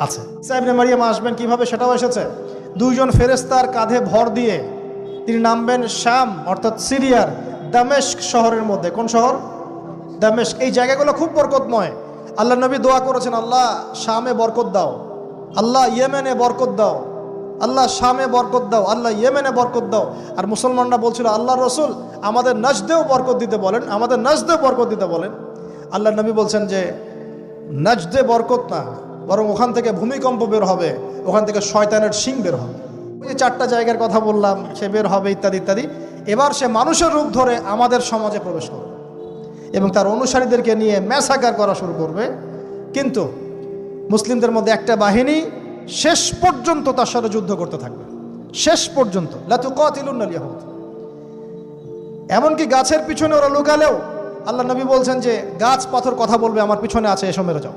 আছে। সাহেবনে মারিয়াম আসবেন কীভাবে? সেটাও এসেছে। দুইজন ফেরেস্তার কাঁধে ভর দিয়ে তিনি নামবেন শাম অর্থাৎ সিরিয়ার দামেস্ক শহরের মধ্যে। কোন শহর? দামেস্ক। এই জায়গাগুলো খুব বরকতময়। আল্লাহ নবী দোয়া করেছেন, আল্লাহ শামে বরকত দাও। আল্লাহ ইয়েমেনে বরকত দাও। আল্লাহ শামে বরকত দাও। আল্লাহ ইয়েমেনে বরকত দাও। আর মুসলমানরা বলছিল, আল্লাহ রসুল আমাদের নজদেও বরকত দিতে বলেন, আমাদের নজদেও বরকত দিতে বলেন। আল্লাহ নবী বলছেন যে, নজদে বরকত না। বরং ওখান থেকে ভূমিকম্প বের হবে, ওখান থেকে শয়তানের শিং বের হবে। ওই যে চারটা জায়গার কথা বললাম, সে বের হবে, ইত্যাদি ইত্যাদি। এবার সে মানুষের রূপ ধরে আমাদের সমাজে প্রবেশ করবে এবং তার অনুসারীদেরকে নিয়ে ম্যাসাকার করা শুরু করবে। কিন্তু মুসলিমদের মধ্যে একটা বাহিনী শেষ পর্যন্ত তার সাথে যুদ্ধ করতে থাকবে। শেষ পর্যন্ত। লাতু কতিলুন্নাল এমনকি গাছের পিছনে ওরা লুকালেও আল্লাহ নবী বলছেন যে, গাছ পাথর কথা বলবে, আমার পিছনে আছে, এসো মেরে যাও।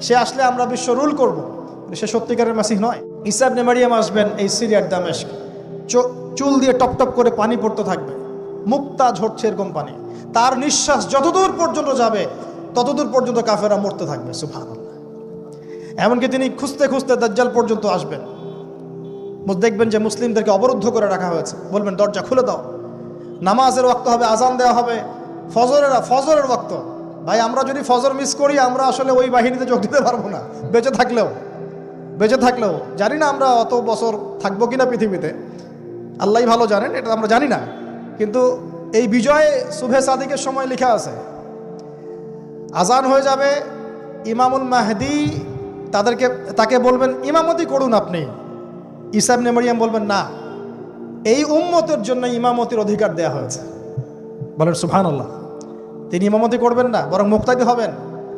সে আসলে আমরা বিশ্ব রুল করব। সে সত্যিকারের মাসিহ নয়। ইসাব নেমারিয়াম আসবেন এই সিরিয়ার চো- চুল দিয়ে টপ টপ করে পানি পড়তে থাকবে। মুক্তা ঝরছে এরকম পানি। তার নিঃশ্বাস যতদূর পর্যন্ত যাবে, ততদূর পর্যন্ত কাফেরা মরতে থাকবে সুফান এমনকি তিনি খুঁজতে খুঁজতে দাজ্জাল পর্যন্ত আসবেন। দেখবেন যে মুসলিমদেরকে অবরুদ্ধ করে রাখা হয়েছে। বলবেন, দরজা খুলে দাও। নামাজের ওয়াক্ত হবে আজান দেওয়া হবে। ফজরের ফজরের ওয়াক্ত ভাই, আমরা যদি ফজর মিস করি, আমরা আসলে ওই বাহিনীতে যোগ দিতে পারব না। বেঁচে থাকলেও বেঁচে থাকলেও, জানি না আমরা অত বছর থাকব কিনা পৃথিবীতে। আল্লাহই ভালো জানেন, এটা আমরা জানি না। কিন্তু এই বিজয় শুভে সাদিকের সময় লেখা আছে। আজান হয়ে যাবে, ইমামুল মাহদি তাদেরকে, তাকে বলবেন, ইমামতি করুন আপনি। ইসাব নেমরিয়াম বলবেন, না। এই উম্মতের জন্য ইমামতির অধিকার দেয়া হয়েছে। বলেন সুফান আল্লাহ তিনি ইমামতি করবেন না, বরং মুক্তাদি হবেন।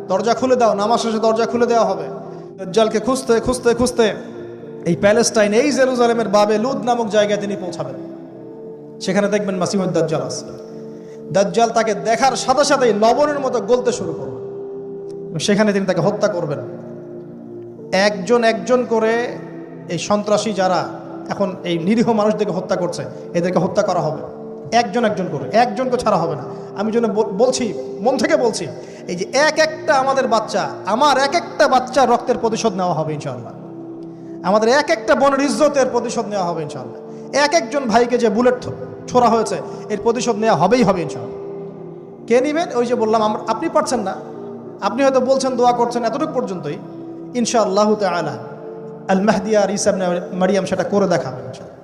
দরজা খুলে দাও, নামাজ শেষে দরজা খুলে দেওয়া হবে। দজ্জালকে খুঁজতে খুঁজতে খুঁজতে এই প্যালেস্টাইন, এই জেরুজালেমের বাবে লুদ নামক জায়গায় তিনি পৌঁছাবেন। সেখানে দেখবেন মাসিমুদ দাজ্জাল আছে। দাজ্জাল তাকে দেখার সাথে সাথেই লবণের মতো গলতে শুরু করবে। সেখানে তিনি তাকে হত্যা করবেন। একজন একজন করে এই সন্ত্রাসী যারা এখন এই নিরীহ মানুষদেরকে হত্যা করছে, এদেরকে হত্যা করা হবে। একজন একজন করে, একজনকে ছাড়া হবে না। আমি জন্য বলছি, মন থেকে বলছি, এই যে এক একটা আমাদের বাচ্চা, আমার এক একটা বাচ্চা রক্তের প্রতিশোধ নেওয়া হবে ইনশাল্লাহ আমাদের এক একটা বনের ইজ্জতের প্রতিশোধ নেওয়া হবে ইনশাল্লাহ এক একজন ভাইকে যে বুলেট ছোড়া হয়েছে, এর প্রতিশোধ নেওয়া হবেই হবে ইনশাআল্লাহ। কে নিবেন? ওই যে বললাম, আমরা, আপনি পারছেন না। আপনি হয়তো বলছেন, দোয়া করছেন, এতটুকু পর্যন্তই। ইনশাআল্লাহ তালা আল মাহদিয়া আর ইসাব মারিয়াম সেটা করে দেখাবেন ইনশাআল্লাহ।